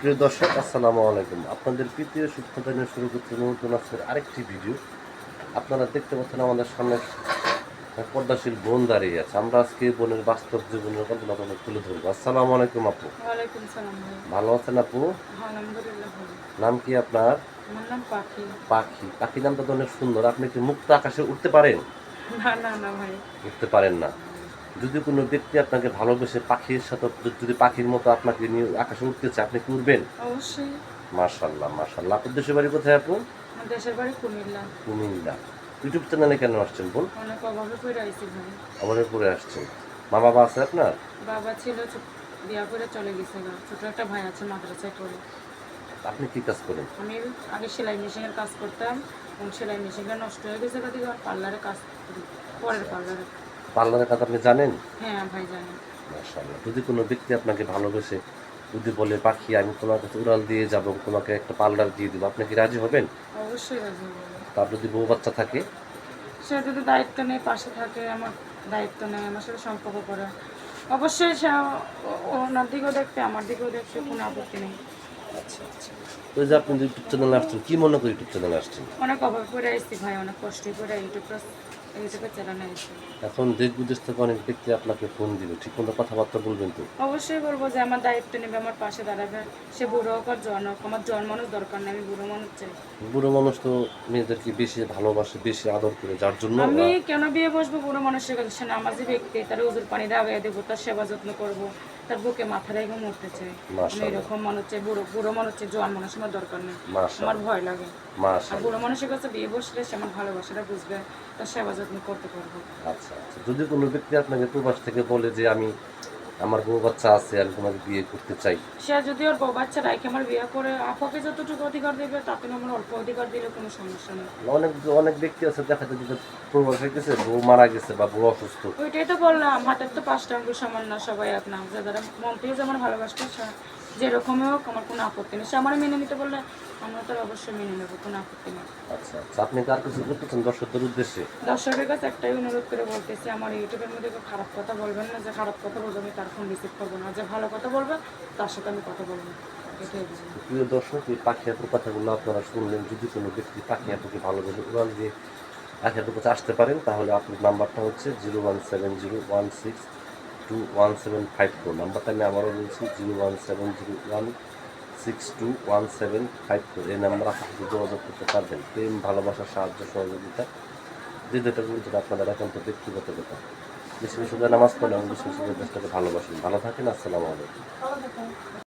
প্রিয় দর্শক আসসালামু আলাইকুম। আপনাদের তৃতীয় শিক্ষা নিয়ে শুরু করতে নতুন আজকের আরেকটি ভিডিও। আপনারা দেখতে পাচ্ছেন আমাদের সামনে পর্দাশীল বোন দাঁড়িয়ে আছে। আমরা আজকে বোনের বাস্তব জীবনের কল্পনা আপনাদের তুলে ধরবো। আসসালামু আলাইকুম আপু। ভালো আছেন আপু? নাম কি আপনার? পাখি। পাখি। পাখি নামটা তো অনেক সুন্দর। আপনি কি মুক্ত আকাশে উঠতে পারেন? না না না ভাই। উঠতে পারেন না। যদি কোনো ব্যক্তি আপনাকে ভালোবেসে পাখির সাথে যদি পাখির মতো আপনাকে নিয়ে আকাশে উঠতে চায় আপনি কি উঠবেন অবশ্যই। মার্শাল্লাহ মার্শাল্লাহ আপনার দেশের বাড়ি কোথায় আপু? আমার দেশের বাড়ি কুমিল্লা। কুমিল্লা। ইউটিউব চ্যানেলে কেন আসছেন বোন অনেক অভাবে পড়ে আইছি ভাই। পরে আসছেন। মা বাবা আছে আপনার? বাবা ছিল বিয়া করে চলে গেছে গা। ছোট একটা ভাই আছে মাদ্রাসায় পড়ে। আপনি কি কাজ করেন? আমি আগে সেলাই মেশিনের কাজ করতাম এবং সেলাই মেশিনটা নষ্ট হয়ে গেছে কাদি পার্লারে কাজ করি। পরের পার্লারে। পার্লারের কথা আপনি জানেন? হ্যাঁ ভাই জানি যদি কোনো ব্যক্তি আপনাকে ভালোবেসে যদি বলে পাখি আমি তোমার কাছে উড়াল দিয়ে যাব তোমাকে একটা পার্লার দিয়ে দেবো আপনি কি রাজি হবেন? অবশ্যই রাজি হব। তার যদি বউ বাচ্চা থাকে? সে যদি দায়িত্ব নেই পাশে থাকে আমার দায়িত্ব নেই আমার সাথে সম্পর্ক করে অবশ্যই সে ওনার দিকেও দেখতে আমার দিকেও দেখতে কোনো আপত্তি নেই। আচ্ছা আচ্ছা। তো যে আপনি ইউটিউব চ্যানেলে আসছেন কি মনে করে ইউটিউব চ্যানেলে আসছেন? অনেক অভাব করে আসছি ভাই অনেক কষ্ট করে ইউটিউবে এখন দেশ বিদেশ থেকে অনেক ব্যক্তি আপনাকে ফোন দিবে। ঠিক মতো কথাবার্তা বলবেন তো? অবশ্যই বলব যে আমার দায়িত্ব নেবে আমার পাশে দাঁড়াবে। সে বুড়ো হোক আর জন হোক আমার জন মানুষ দরকার নেই আমি বুড়ো মানুষ চাই। বুড়ো মানুষ তো মেয়েদেরকে বেশি ভালোবাসে বেশি আদর করে যার জন্য আমি কেন বিয়ে বসবো বুড়ো মানুষের কাছে? সে নামাজি ব্যক্তি তার উজুর পানি দাগাই দেবো তার সেবা যত্ন করব তার বুকে মাথা রেখে মরতে চাই। এরকম মানুষ চাই বুড়ো বুড়ো মানুষ চাই জোয়ান মানুষ আমার দরকার নেই। আমার ভয় লাগে। বুড়ো মানুষের কাছে বিয়ে বসলে সে আমার ভালোবাসাটা বুঝবে তার সেবা যত্ন করতে পারব। আচ্ছা আচ্ছা। যদি কোনো ব্যক্তি আপনাকে প্রবাস থেকে বলে যে আমি আমার বউ বাচ্চা আছে আমি তোমাকে বিয়ে করতে চাই। সে যদি ওর বউ বাচ্চা রাইকে আমার বিয়ে করে আপাকে যতটুকু অধিকার দেবে তাতে আমার অল্প অধিকার দিলে কোনো সমস্যা নেই। অনেক অনেক ব্যক্তি আছে দেখা যায় যে প্রবাস হয়ে গেছে বউ মারা গেছে বা বউ অসুস্থ। ওইটাই তো বললাম হাতের তো পাঁচটা আঙ্গুল সমান না সবাই এক নাম যারা মন থেকে যেমন ভালোবাসতে যেরকমই হোক আমার কোনো আপত্তি নেই। সে আমার মেনে নিতে বললে আমরা তো অবশ্যই মেনে নেব কোনো আপত্তি নেই। আচ্ছা আচ্ছা আপনি কার কিছু করতেছেন দর্শকদের উদ্দেশ্যে? দর্শকের কাছে একটাই অনুরোধ করে বলতেছি আমার ইউটিউবের মধ্যে কেউ খারাপ কথা বলবেন না যে খারাপ কথা বলবে আমি তার ফোন রিসিভ করব না। যে ভালো কথা বলবে তার সাথে আমি কথা বলব প্রিয় দর্শক এই পাখি আপুর কথাগুলো আপনারা শুনলেন যদি কোনো ব্যক্তি পাখি আপুকে ভালোভাবে উড়াল দিয়ে পাখি আপুর কাছে আসতে পারেন তাহলে আপনার নাম্বারটা হচ্ছে zero one seven zero one six two one seven five four নাম্বারটা আমি আবারও বলছি zero one seven zero one six two one seven five four এই নাম্বার আপনার যোগাযোগ করতে পারবেন প্রেম ভালোবাসা সাহায্য সহযোগিতা যে যেটা বলছেন আপনাদের এখন তো ব্যক্তিগত ব্যাপার বেশি বেশি নামাজ পড়লে আমাদের বেশি দেশটাকে ভালোবাসেন ভালো থাকেন আসসালামু আলাইকুম